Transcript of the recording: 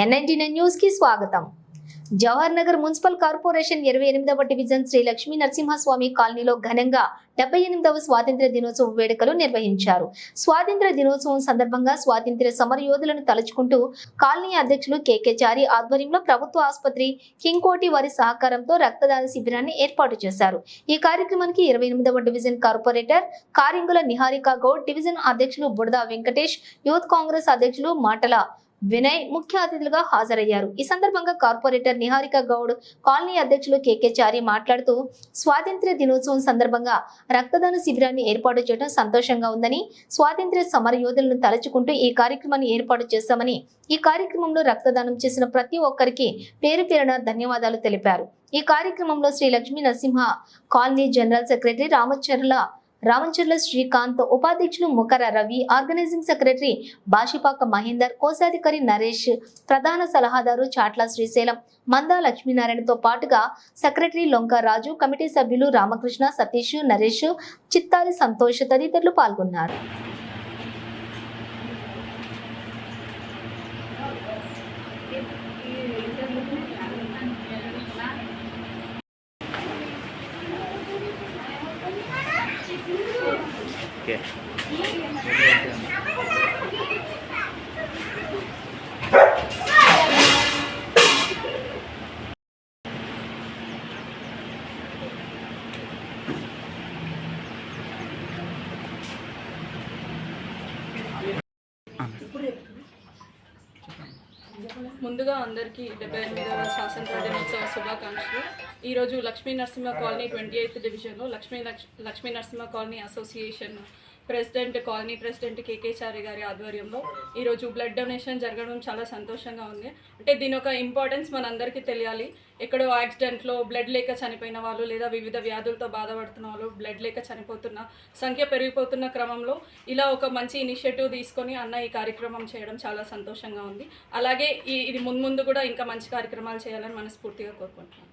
NNT న్యూస్కి స్వాగతం. Jawahar Nagar municipal corporation ఇరవై ఎనిమిదవ డివిజన్ శ్రీ లక్ష్మీ నరసింహస్వామి కాలనీలో ఘనంగా డెబ్బై ఎనిమిదవ స్వాతంత్ర్య దినోత్సవ వేడుకలు నిర్వహించారు. స్వాతంత్ర్య దినోత్సవం సందర్భంగా స్వాతంత్ర్య సమర యోధులను తలుచుకుంటూ కాలనీ అధ్యక్షులు కేకే చారి ఆధ్వర్యంలో ప్రభుత్వ ఆసుపత్రి కింగ్కోటి వారి సహకారంతో రక్తదాన శిబిరాన్ని ఏర్పాటు చేశారు. ఈ కార్యక్రమానికి ఇరవై ఎనిమిదవ division corporator Karingula Niharika Goud division అధ్యక్షులు బుడద వెంకటేష్ యూత్ కాంగ్రెస్ అధ్యక్షులు మాటల వినయ్ ముఖ్య అతిథులుగా హాజరయ్యారు. ఈ సందర్భంగా కార్పొరేటర్ నిహారిక గౌడ్ కాలనీ అధ్యక్షులు కేకే చారి మాట్లాడుతూ స్వాతంత్ర్య దినోత్సవం సందర్భంగా రక్తదాన శిబిరాన్ని ఏర్పాటు చేయడం సంతోషంగా ఉందని స్వాతంత్ర్య సమర యోధులను తలుచుకుంటూ ఈ కార్యక్రమాన్ని ఏర్పాటు చేశామని ఈ కార్యక్రమంలో రక్తదానం చేసిన ప్రతి ఒక్కరికి పేరు పేరున ధన్యవాదాలు తెలిపారు. ఈ కార్యక్రమంలో Shri Lakshmi Narasimha colony general secretary Ramcharla Ramcharla Srikanth ఉపాధ్యక్షులు ముకర రవి ఆర్గనైజింగ్ సెక్రటరీ బాషిపాక మహేందర్ కోశాధికారి నరేష్ ప్రధాన సలహాదారు చాట్ల శ్రీశైలం మందా లక్ష్మీనారాయణతో పాటుగా సెక్రటరీ లొంక రాజు కమిటీ సభ్యులు రామకృష్ణ సతీష్ నరేష్ చిత్తారి సంతోష్ తదితరులు పాల్గొన్నారు Okay. ముందుగా అందరికీ డెబ్బై ఎనిమిదవ స్వాతంత్ర దినోత్సవ శుభాకాంక్షలు ఈరోజు Lakshmi Narasimha colony twenty eighth డివిజన్లో లక్ష్మీ లక్ష్ Lakshmi Narasimha colony association president colony president K K Chari గారి ఆధ్వర్యంలో ఈరోజు బ్లడ్ డొనేషన్ జరగడం చాలా సంతోషంగా ఉంది. అంటే దీని ఒక ఇంపార్టెన్స్ మనందరికీ తెలియాలి. ఎక్కడో యాక్సిడెంట్లో బ్లడ్ లేక చనిపోయిన వాళ్ళు లేదా వివిధ వ్యాధులతో బాధపడుతున్న వాళ్ళు బ్లడ్ లేక చనిపోతున్న సంఖ్య పెరిగిపోతున్న క్రమంలో ఇలా ఒక మంచి ఇనిషియేటివ్ తీసుకొని అన్న ఈ కార్యక్రమం చేయడం చాలా సంతోషంగా ఉంది. అలాగే ఈ ఇది ముందు ముందు కూడా ఇంకా మంచి కార్యక్రమాలు చేయాలని మనస్ఫూర్తిగా కోరుకుంటున్నాను.